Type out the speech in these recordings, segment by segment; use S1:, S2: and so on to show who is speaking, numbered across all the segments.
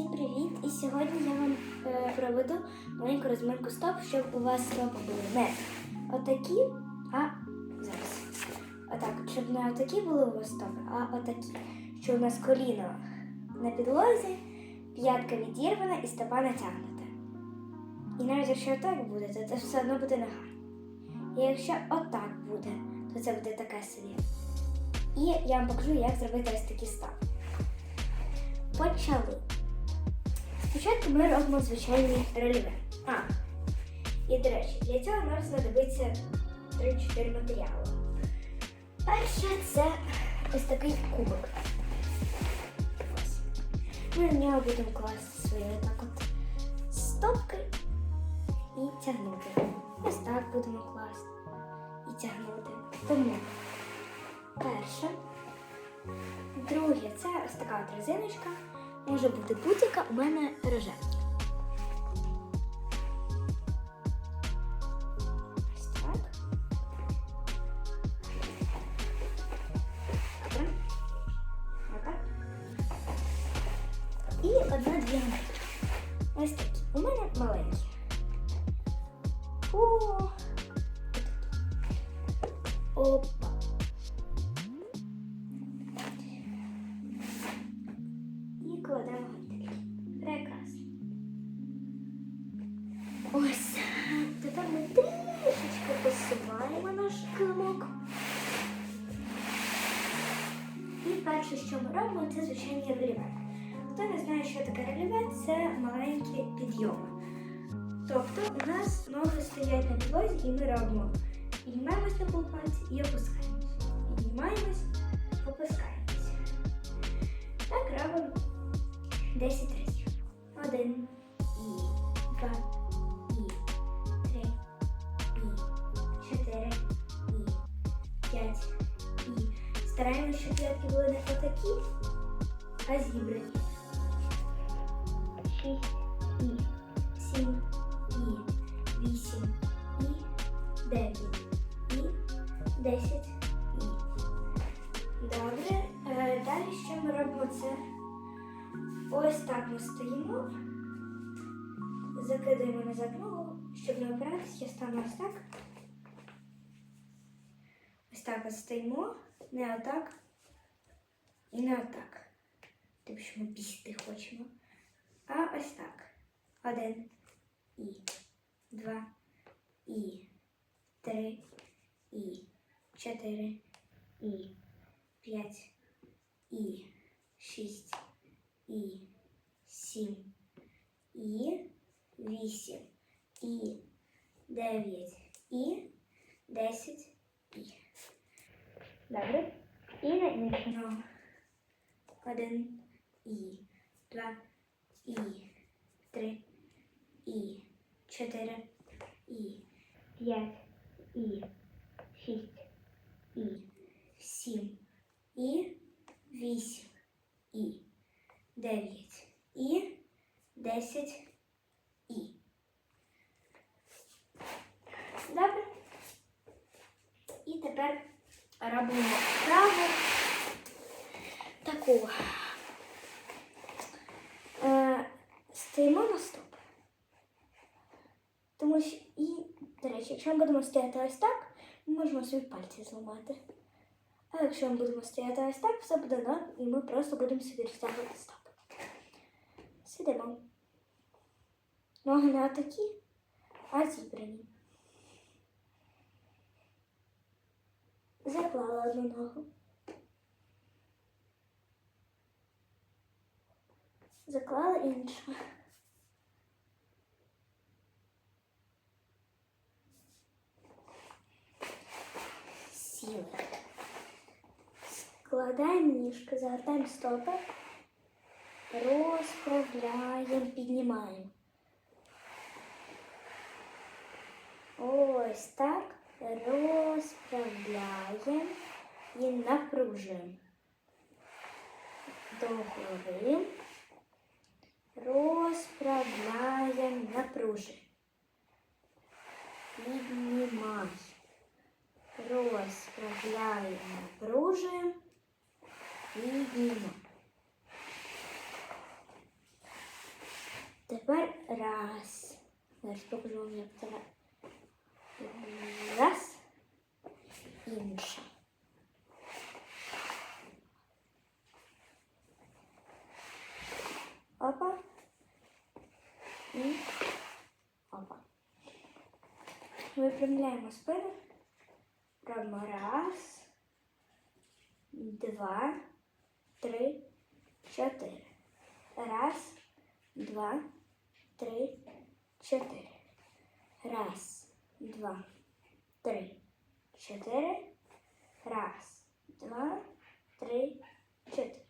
S1: Всім привіт! І сьогодні я вам е, проведу маленьку розминку стоп, щоб у вас стопи були не отакі, а зараз. Отак, щоб не отакі були у вас стопи, а отакі. Що у нас коліно на підлозі, п'ятка відірвана і стопа натягнута. І навіть якщо отак буде, то це все одно буде негарно. І якщо отак буде, то це буде таке собі. І я вам покажу, як зробити ось такі стопи. Почали. Спочатку ми робимо звичайний рельєф. А, і до речі, для цього нам знадобиться 3-4 матеріали. Перше це ось такий кубик. Ось. Ми в нього будемо класти свої отак от стопки і тягнути. Ось так будемо класти і тягнути. Тому перше. Друге, це ось така от резиночка. Може бути будь-яка, у мене рожеві. Ось так. І одна-дві нитки. Робимо, це. Хто не знає, що таке рельєф, це маленькі підйоми. Тобто у нас ноги стоять на підлозі і ми робимо. Піднімаємось на полпальці і опускаємось. Піднімаємось, опускаємось. Так робимо 10 разів. Один, і два, і три, і чотири, і п'ять, і. Стараємося, щоб п'ятки були не отакі, а зібрані. Шість, і сім, і вісім, і дев'ять, і десять, і. Добре. Е, Далі що ми робимо це? Ось так ми стоїмо. Закидаємо назад ногу, щоб не опиратися, я стану ось так. Ось так ось стоїмо, не отак і не отак. Тим, що ми бігти хочемо. А ось так. Один. І. Два. І. Три. І. Чотири. І. П'ять. І. Шість. І. Сім. І. Вісім. І. Дев'ять. І. Десять. І. Добре. І на іншу. Один і два і три і чотири і п'ять і шість і сім і вісім і дев'ять і десять і. Добре. І тепер робимо праву таку. Е, стоп. Тому що і, до речі, якщо ми будемо стояти ось так, ми можемо свої пальці зламати. А якщо ми будемо стояти ось так, все буде норм, і ми просто будемо собі розтягувати стоп. Сидимо. Ноги не отакі, а зібрані. Заклала одну ногу. Заклала іншу. Сіли. Складаємо ніжки, загортаємо стопи, розправляємо, піднімаємо. Ось так розправляємо і напружуємо. Догори. Розправляємо, напружуємо. Піднімаємо. Розправляємо, напружуємо. Піднімаємо. Раз. Зараз покажу вам, як це. Раз. Інша. Опа. І опа. Випрямляємо спину. Робимо раз, Два, три, чотири. Раз, два, три, чотири. Раз, два, три, чотири. Раз, два, три, чотири.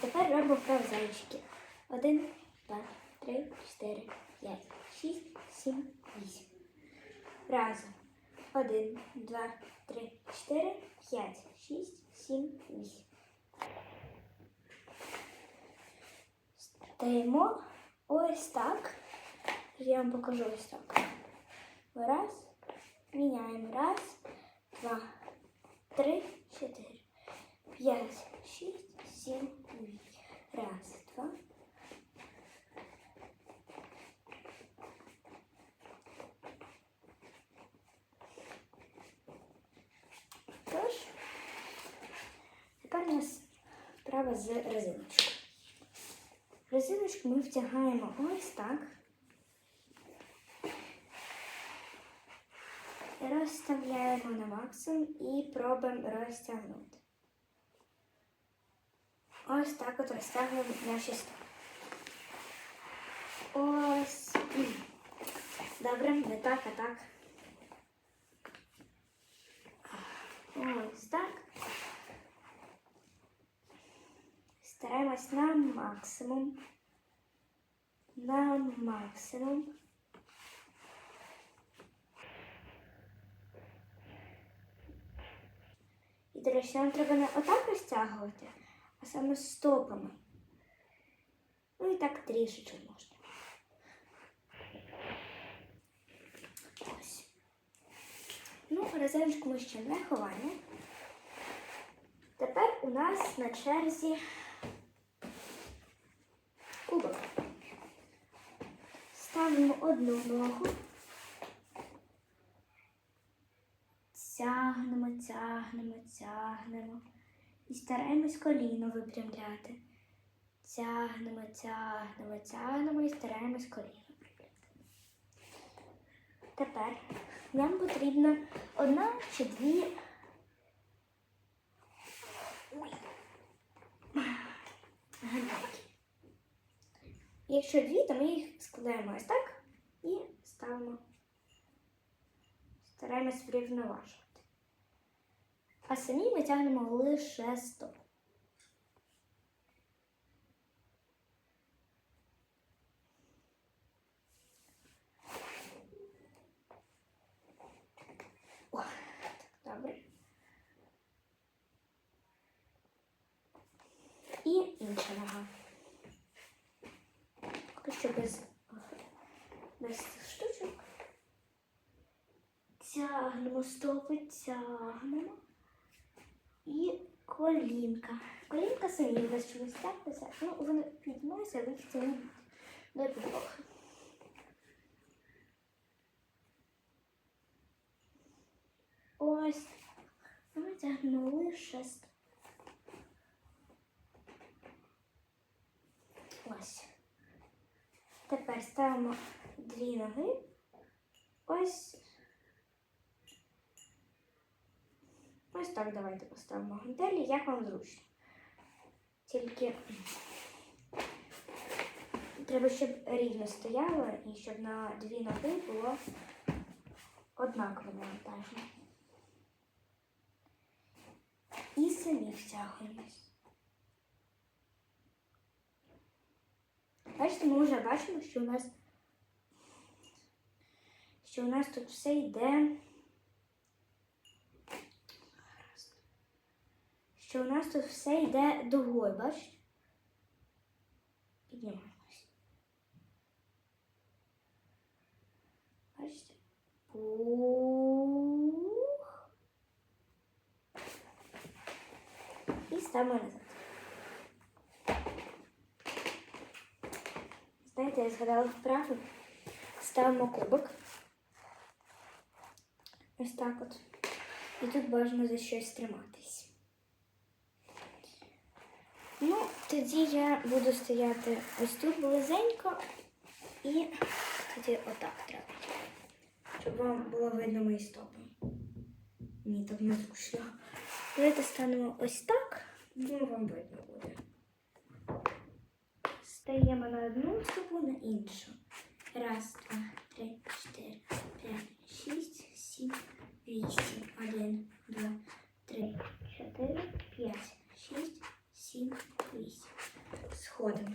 S1: Тепер робимо вправо зайчики. Один, два, три, чотири, п'ять, шість, сім, вісім. Разом. Один, два, три, чотири, п'ять, шість, сім, вісім. Стаємо ось так. Я вам покажу ось так. Раз. Міняємо. Раз, два, три, чотири, п'ять, шість, сім, з. Резиночку ми втягаємо ось так. Розставляємо на максимум і пробуємо розтягнути. Ось так от розтягуємо наші стопи. Ось. Добре, не так, а так. Ось так. Стараємось на максимум. На максимум. І, до речі, нам треба не отак розтягувати, а саме стопами. Ну і так трішечки можна. Ось. Ну, резиночку ми ще не ховаємо. Тепер у нас на черзі кубок. Ставимо одну ногу. Тягнемо, тягнемо, тягнемо. І стараємось коліно випрямляти. Тягнемо, тягнемо, тягнемо і стараємось коліно випрямляти. Тепер нам потрібно одна чи дві. Ой. Гантельки. Якщо дві, то ми їх складаємо ось так і ставимо. Стараємось врівноважувати. А самі ми тягнемо лише стоп. Так, добре. І інша нога. Що без, без цих штучок. Тягнемо стопи, тягнемо. І колінка. Колінка самі без чогось тягнеться. Ну, вони піднімаються, ви їх не до підлоги. Ось. Ми тягнемо лише стоп. Ось. Тепер ставимо дві ноги. Ось. Ось так давайте поставимо гантелі, як вам зручно. Тільки треба, щоб рівно стояло і щоб на дві ноги було однаково навантаження. І самі втягуємось. Бачите, ми вже бачимо, що у нас що у нас тут все йде. Що у нас тут все йде дугою, бачите? Піднімаємось. Бачите? Пух. І ставимо назад. Знаєте, я згадала вправу. Ставимо кубик. Ось так от. І тут бажано за щось триматись. Ну, тоді я буду стояти ось тут близенько і тоді отак треба. Щоб вам було видно мої стопи. Ні, так не зручно. Давайте станемо ось так, думаю, вам видно буде. Стаємо на одну стопу, на іншу. Раз, два, три, чотири, п'ять, шість, сім, вісім. Один, два, три, чотири, п'ять, шість, сім, вісім. Сходимо.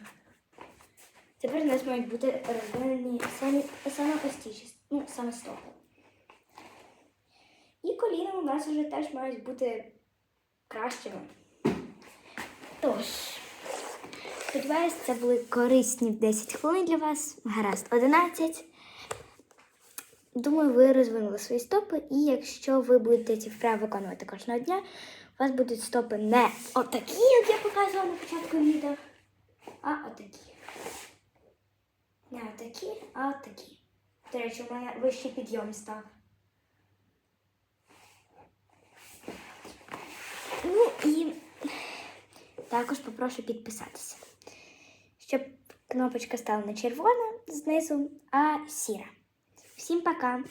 S1: Тепер у нас мають бути розділені самі, саме ось ну, саме стопи. І коліна у нас вже теж мають бути кращими. Тож, сподіваюсь, це були корисні 10 хвилин для вас. Гаразд, 11. Думаю, ви розвинули свої стопи, і якщо ви будете ці вправи виконувати кожного дня, у вас будуть стопи не отакі, як я показувала на початку відео, а отакі. Не отакі, а отакі. До речі, у мене вищий підйом став. Ну і також попрошу підписатися, щоб кнопочка стала не червона знизу, а сіра. Всім пока!